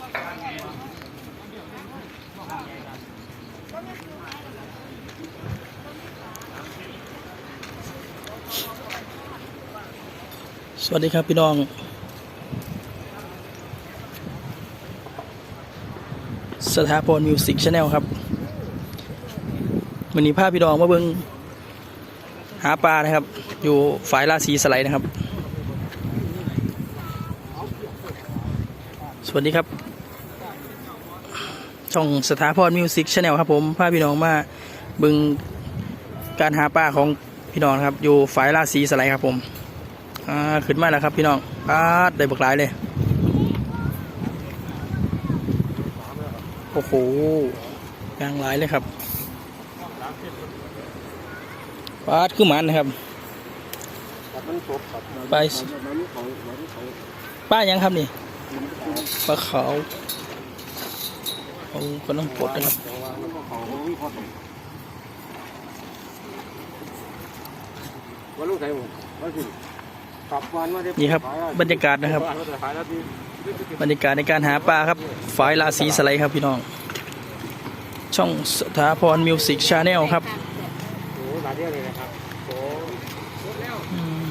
สวัสดีครับพี่น้อง สถาพรมิวสิกชาแนลครับวันนี้พาพพี่น้องมาเบิ่งหาปลานะครับ อยู่ฝ่ายราศีสไลด์นะครับ สวัสดีครับ ช่องสถาพรมิวสิกชาแนลครับผมพาพี่น้องมาบิ่งการหาปลาของพี่น้องครับ อยู่ฝ่ายราศีสไลด์ครับผมอ่าขึ้นมาแล้วครับพี่น้องปลาได้บักหลายเลยโอ้โหยางหลายเลยครับปลาคือมันนะครับไปป้ายังครับนี่ปลาขาว เขาก็ต้องปลดนะครับว่าลูกใส่ผมว่าสิขับวันมาได้นี่ครับบรรยากาศนะครับขายแล้วที่บรรยากาศในการหาปลาครับฝ่ายราศีสไลด์ครับพี่น้อง ช่องสถาพรมิวสิกชาแนลครับโอ้หลายเดียวเลยนะครับโอ้อืม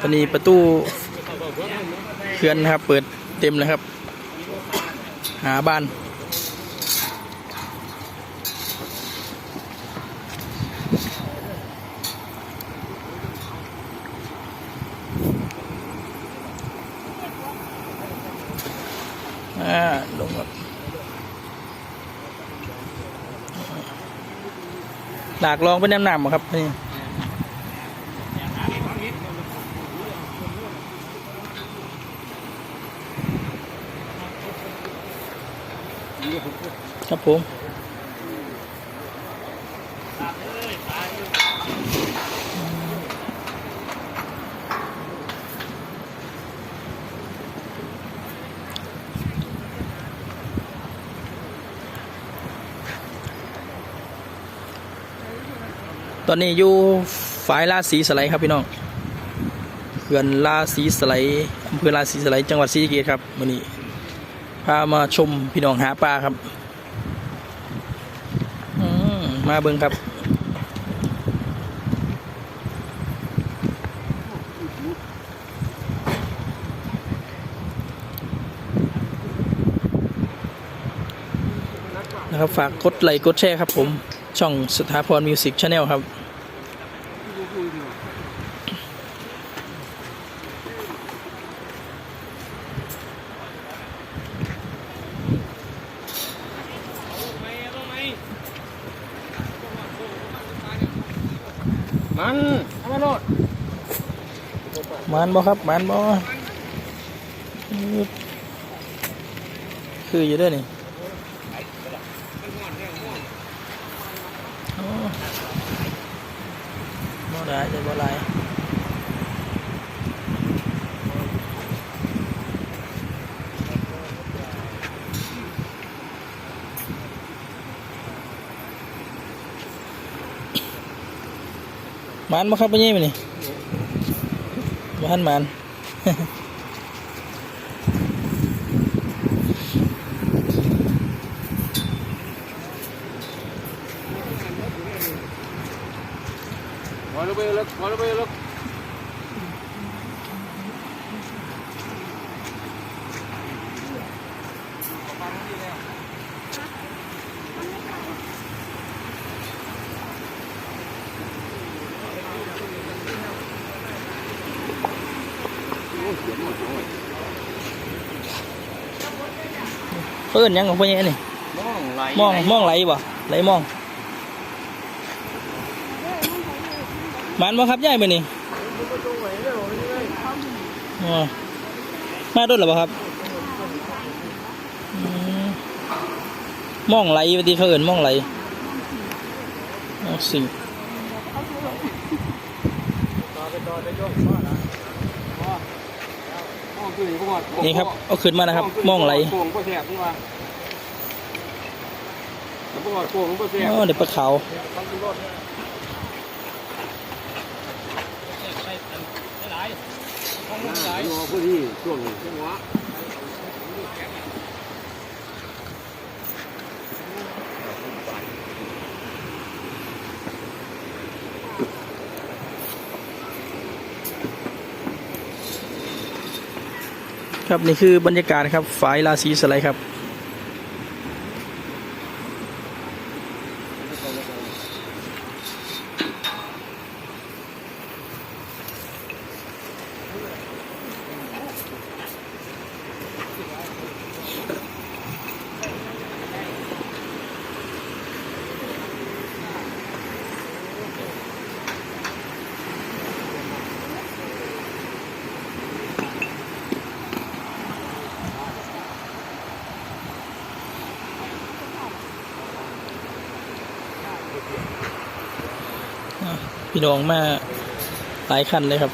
ตอนนี้ประตูเขื่อนนะครับ เปิดเต็มเลยครับ หาบ้าน อ่า ลงครับหลากลองเป็นน้ำหนำครับนี่ ครับผมตอนนี้อยู่ฝ่ายราศีสไลด์ครับพี่น้องเขื่อนราศีสไลด์อำเภอราศีสไลด์จังหวัดศรีสะเกษครับวันนี้ พามาชมพี่น้องหาปลาครับมาเบิ่งครับ นะครับฝากกดไลค์กดแชร์ครับผม ช่องสถาพรมิวสิกชาแนลครับ มันเอามาโลดมันบ่ครับมันบ่คืออยู่ด้วยนี่โอ้บ่ได้จะบ่ไร มันมาครับไปยี่มานี่บ่ทันมานขอลงไปลึกขอลงไปลึก เพิ่นหยังของพ่อเนี่ยนี่มองไหลมองมองไหลบ่ไหลมองมันบ่ครับยายมื้อนี้อ๋อมาโดนหรือบ่ครับอืมมองไหลปฏิเขาเอิ้นมองไหลมองสิงมองคือพวก นี่ครับเอาขึ้นมานะครับมองไหลโป่งก็แสบนี่ว่าแล้วพวกโป่งก็แสบอ๋อเดี๋ยวปลาขาวอยู่พอดีช่วงจั ครับนี่คือบรรยากาศครับฝ่ายราศีสไลด์ครับ พี่น้องมาหลายคันเลยครับ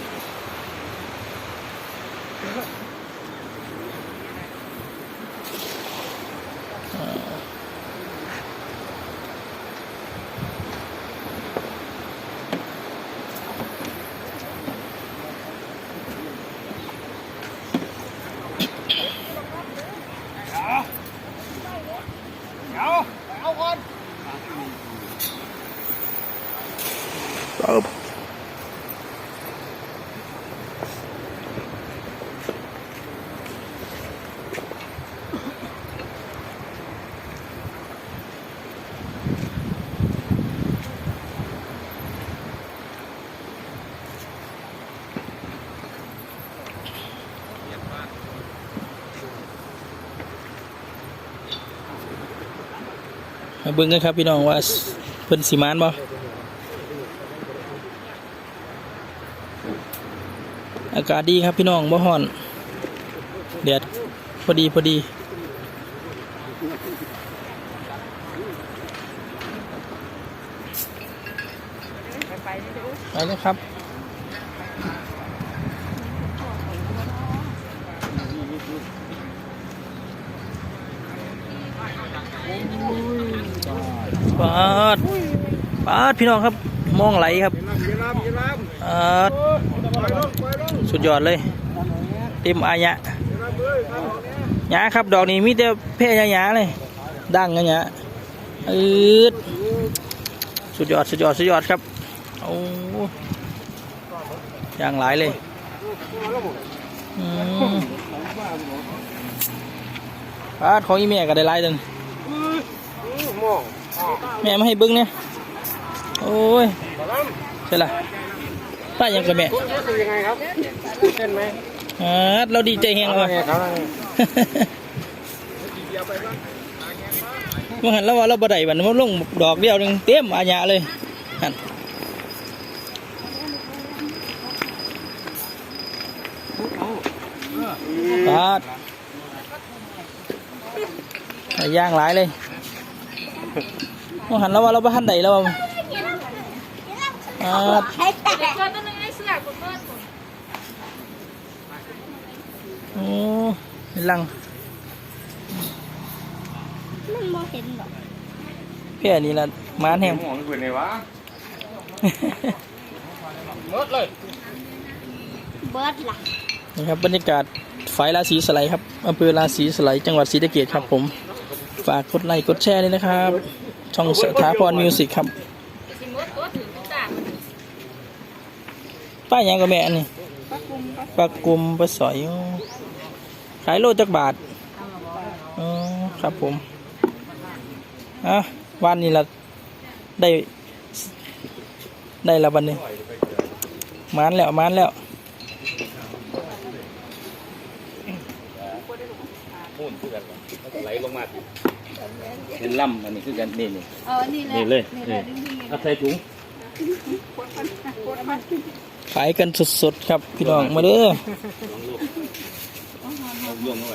มาเบิ่งกันครับพี่น้องว่าเพิ่นสิมานบ่อากาศดีครับพี่น้องบ่ฮ้อนแดดพอดีพอดีไปเลยครับ ปาดปา ดพี่น้องครับมองไหลครับสุดยอดเลย เต็มอายะยีรามเอ้ยครับหยาครับ ดอกนี้มีแต่เพศหยาเลย ดังหยาอืดสุดยอดสุดยอดสุดยอดครับโอ้อย่างหลายเลยอาดของอีแม่ก็ได้หลายจังแม่ไมาให้บิ้งเนี่ย โอ้ยปลาลใช่ละป้ายังกับแม่ำรู้สึกยังไงครับเต้นไหมอ่าเราดีใจแฮงเขาว่ะไงเขาไงมื่อหันแล้วว่าเราบ่ได้บัดนมันลงดอกเดียวหนึงเต็มอาญาเลยหันปาดไอ้ย่างหลายเลยมื่อหันแล้วว่าเราบ่ทันใดแล้วว่า ปาดเด็กเกิดตัวนึงไอ้เสือกผมเกิดผมโอ้เป็นลังมันมองเห็นหรอเพี่อนี่ละมานแห้งมองเป็นไงวะหมดเลยเบิร์ดล่ะนี่ครับบรรยากาศไฟราศีสไลด์ครับอำเภอราศีสไลด์จังหวัดศรีสะเกษครับผม ฝากกดไลค์กดแชร์ด้วยนะครับ ช่องสถาพรมิวสิกครับ สิมดตัวถือตุ๊กตา ป้ายหยังกับแม่อันนี่ปลากลุ่มปลาสอยอ๋อขายโลจักบาทอ๋อครับผมอะวันนี้ละได้ได้ละวันนี้มานแล้วมานแล้วไหลลงมาเป็นล่ำอันนี้คือกันนี่นี่เออนี่แหละนี่เลยนี่แหนี่ละดึงๆเอาใส่ถุง ขายกันสดๆครับ พี่น้องมาเด้อเอาโยงเข้าไป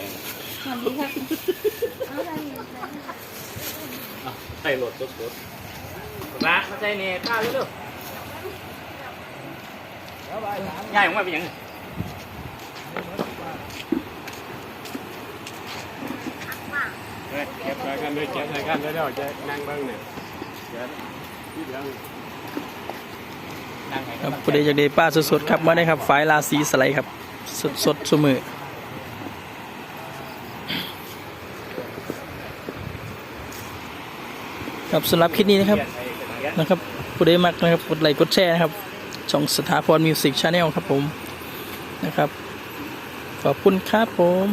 ใส่รถสดๆนะมาใส่เนี่ยข้าวเร็วๆง่ายของมันเป็นยังไงเก็บใส่กันเลยเก็บใส่กันเลยเดี๋ยวจะนั่งเบิ้งเนี่ยเดี๋ยวที่เดี๋ยวนั่งไง ครับผู้ใดอยากได้ป้าสดๆครับมาได้ครับฝ่ายราศีสไลด์ครับ สดสดๆเสมอครับสำหรับคลิปนี้นะครับนะครับผู้ใดมักนะครับกดไลค์กดแชร์นะครับช่องสถาพรมิวสิกชาแนลครับผมนะครับ ขอบคุณครับผม